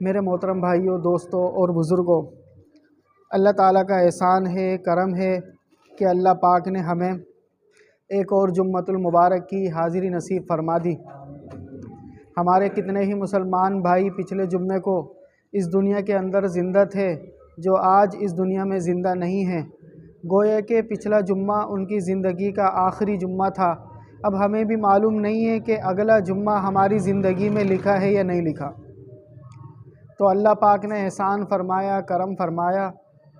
میرے محترم بھائیوں، دوستوں اور بزرگوں، اللہ تعالیٰ کا احسان ہے، کرم ہے کہ اللہ پاک نے ہمیں ایک اور جمعۃ المبارک کی حاضری نصیب فرما دی۔ ہمارے کتنے ہی مسلمان بھائی پچھلے جمعے کو اس دنیا کے اندر زندہ تھے جو آج اس دنیا میں زندہ نہیں ہیں۔ گویا کہ پچھلا جمعہ ان کی زندگی کا آخری جمعہ تھا۔ اب ہمیں بھی معلوم نہیں ہے کہ اگلا جمعہ ہماری زندگی میں لکھا ہے یا نہیں لکھا۔ تو اللہ پاک نے احسان فرمایا، کرم فرمایا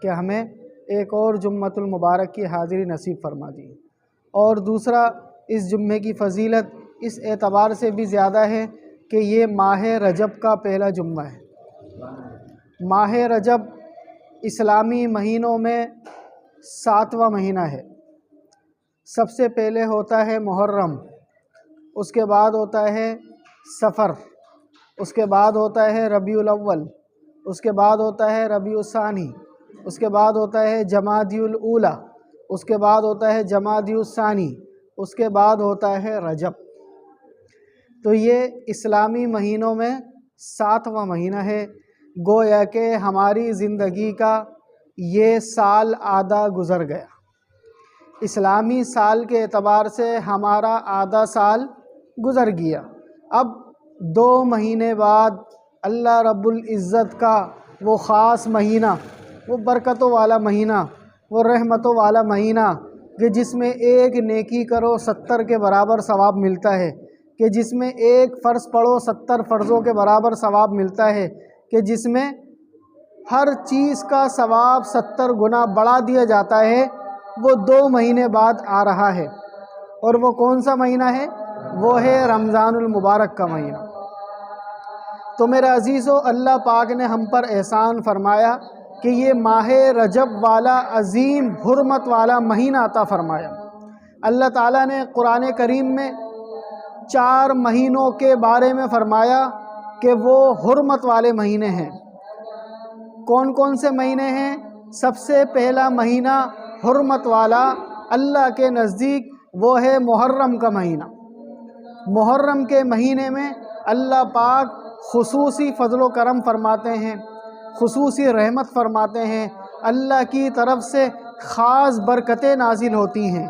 کہ ہمیں ایک اور جمعۃ المبارک کی حاضری نصیب فرما دی۔ اور دوسرا، اس جمعے کی فضیلت اس اعتبار سے بھی زیادہ ہے کہ یہ ماہ رجب کا پہلا جمعہ ہے۔ ماہ رجب اسلامی مہینوں میں ساتواں مہینہ ہے۔ سب سے پہلے ہوتا ہے محرم، اس کے بعد ہوتا ہے سفر۔ اس کے بعد ہوتا ہے ربیع الاول، اس کے بعد ہوتا ہے ربیع الثانی، اس کے بعد ہوتا ہے جمادی الاولا اس کے بعد ہوتا ہے جمادی الثانی، اس کے بعد ہوتا ہے رجب۔ تو یہ اسلامی مہینوں میں ساتواں مہینہ ہے۔ گویا کہ ہماری زندگی کا یہ سال آدھا گزر گیا۔ اسلامی سال کے اعتبار سے ہمارا آدھا سال گزر گیا۔ اب دو مہینے بعد اللہ رب العزت کا وہ خاص مہینہ، وہ برکتوں والا مہینہ، وہ رحمتوں والا مہینہ کہ جس میں ایک نیکی کرو ستر کے برابر ثواب ملتا ہے، کہ جس میں ایک فرض پڑھو ستر فرضوں کے برابر ثواب ملتا ہے، کہ جس میں ہر چیز کا ثواب ستر گنا بڑھا دیا جاتا ہے، وہ دو مہینے بعد آ رہا ہے۔ اور وہ کون سا مہینہ ہے؟ وہ ہے رمضان المبارک کا مہینہ۔ تو میرے عزیز و اللہ پاک نے ہم پر احسان فرمایا کہ یہ ماہ رجب والا عظیم حرمت والا مہینہ عطا فرمایا۔ اللہ تعالیٰ نے قرآن کریم میں چار مہینوں کے بارے میں فرمایا کہ وہ حرمت والے مہینے ہیں۔ کون کون سے مہینے ہیں؟ سب سے پہلا مہینہ حرمت والا اللہ کے نزدیک وہ ہے محرم کا مہینہ۔ محرم کے مہینے میں اللہ پاک خصوصی فضل و کرم فرماتے ہیں، خصوصی رحمت فرماتے ہیں۔ اللہ کی طرف سے خاص برکتیں نازل ہوتی ہیں۔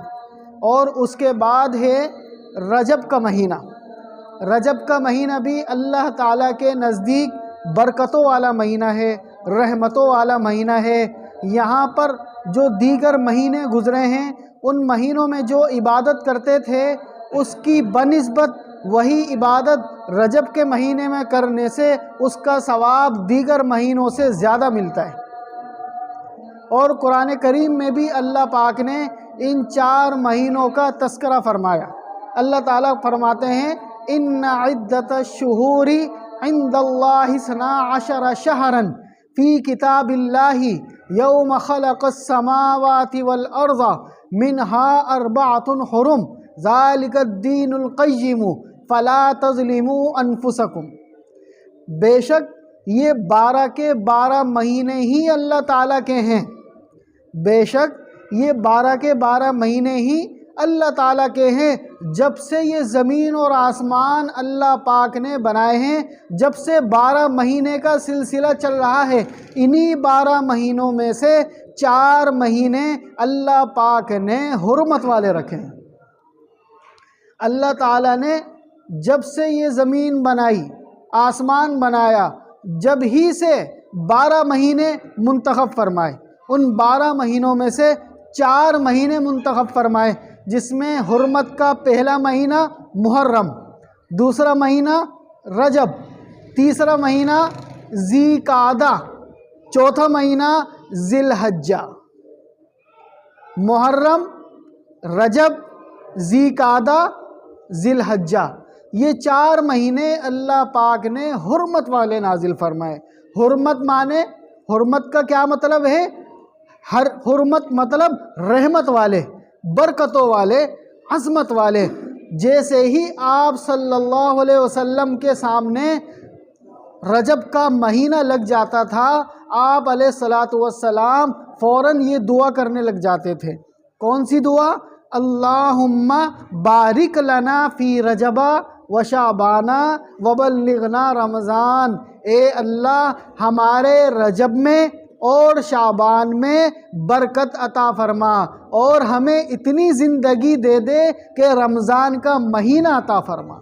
اور اس کے بعد ہے رجب کا مہینہ۔ رجب کا مہینہ بھی اللہ تعالیٰ کے نزدیک برکتوں والا مہینہ ہے، رحمتوں والا مہینہ ہے۔ یہاں پر جو دیگر مہینے گزرے ہیں، ان مہینوں میں جو عبادت کرتے تھے، اس کی بنسبت وہی عبادت رجب کے مہینے میں کرنے سے اس کا ثواب دیگر مہینوں سے زیادہ ملتا ہے۔ اور قرآن کریم میں بھی اللہ پاک نے ان چار مہینوں کا تذکرہ فرمایا۔ اللہ تعالیٰ فرماتے ہیں ان عدت شہوری عند اللہ سنا عشر شہرن فی کتاب اللہ یوم خلق السماوات والارض منها اربعۃ حرم ذالک الدین القیم فلا تظلموا انفسکم۔ بے شک یہ بارہ کے بارہ مہینے ہی اللہ تعالیٰ کے ہیں۔ بے شک یہ بارہ کے بارہ مہینے ہی اللہ تعالیٰ کے ہیں۔ جب سے یہ زمین اور آسمان اللہ پاک نے بنائے ہیں، جب سے بارہ مہینے کا سلسلہ چل رہا ہے، انہی بارہ مہینوں میں سے چار مہینے اللہ پاک نے حرمت والے رکھے ہیں۔ اللہ تعالیٰ نے جب سے یہ زمین بنائی، آسمان بنایا، جب ہی سے بارہ مہینے منتخب فرمائے۔ ان بارہ مہینوں میں سے چار مہینے منتخب فرمائے، جس میں حرمت کا پہلا مہینہ محرم، دوسرا مہینہ رجب، تیسرا مہینہ ذی قعدہ چوتھا مہینہ ذی الحجہ محرم، رجب ذی قعدہ ذی الحجہ یہ چار مہینے اللہ پاک نے حرمت والے نازل فرمائے۔ حرمت مانے، حرمت کا کیا مطلب ہے؟ ہر حرمت مطلب رحمت والے، برکتوں والے، عظمت والے۔ جیسے ہی آپ صلی اللہ علیہ وسلم کے سامنے رجب کا مہینہ لگ جاتا تھا، آپ علیہ السلاۃ والسلام فوراً یہ دعا کرنے لگ جاتے تھے۔ کون سی دعا؟ اللہم بارک لنا فی رجبہ و شعبانہ وبلغنا رمضان۔ اے اللہ، ہمارے رجب میں اور شعبان میں برکت عطا فرما اور ہمیں اتنی زندگی دے دے کہ رمضان کا مہینہ عطا فرما۔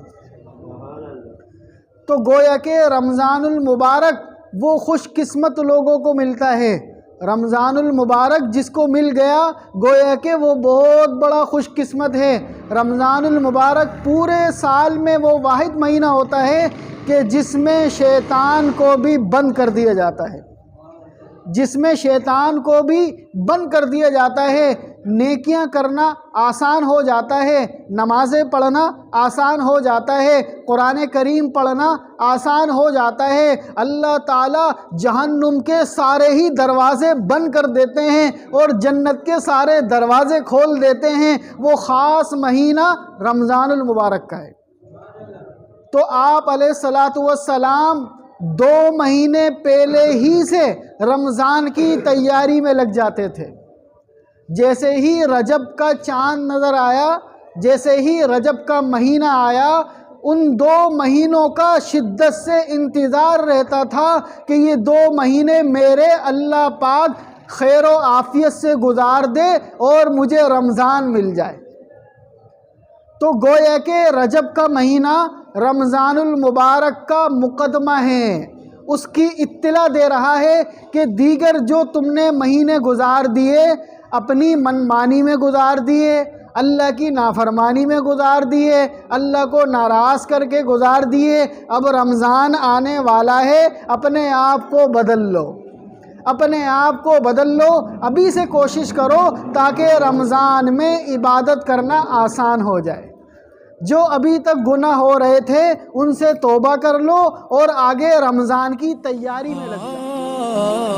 تو گویا کہ رمضان المبارک وہ خوش قسمت لوگوں کو ملتا ہے۔ رمضان المبارک جس کو مل گیا، گویا کہ وہ بہت بڑا خوش قسمت ہے۔ رمضان المبارک پورے سال میں وہ واحد مہینہ ہوتا ہے کہ جس میں شیطان کو بھی بند کر دیا جاتا ہے۔ جس میں شیطان کو بھی بند کر دیا جاتا ہے۔ نیکیاں کرنا آسان ہو جاتا ہے، نمازیں پڑھنا آسان ہو جاتا ہے، قرآن کریم پڑھنا آسان ہو جاتا ہے۔ اللہ تعالیٰ جہنم کے سارے ہی دروازے بند کر دیتے ہیں اور جنت کے سارے دروازے کھول دیتے ہیں۔ وہ خاص مہینہ رمضان المبارک کا ہے۔ تو آپ علیہ الصلاۃ والسلام دو مہینے پہلے ہی سے رمضان کی تیاری میں لگ جاتے تھے۔ جیسے ہی رجب کا چاند نظر آیا، جیسے ہی رجب کا مہینہ آیا، ان دو مہینوں کا شدت سے انتظار رہتا تھا کہ یہ دو مہینے میرے اللہ پاک خیر و عافیت سے گزار دے اور مجھے رمضان مل جائے۔ تو گویا کہ رجب کا مہینہ رمضان المبارک کا مقدمہ ہے۔ اس کی اطلاع دے رہا ہے کہ دیگر جو تم نے مہینے گزار دیے اپنی منمانی میں گزار دیے، اللہ کی نافرمانی میں گزار دیے، اللہ کو ناراض کر کے گزار دیے۔ اب رمضان آنے والا ہے، اپنے آپ کو بدل لو۔ اپنے آپ کو بدل لو۔ ابھی سے کوشش کرو تاکہ رمضان میں عبادت کرنا آسان ہو جائے۔ جو ابھی تک گناہ ہو رہے تھے، ان سے توبہ کر لو اور آگے رمضان کی تیاری میں لگ جاؤ۔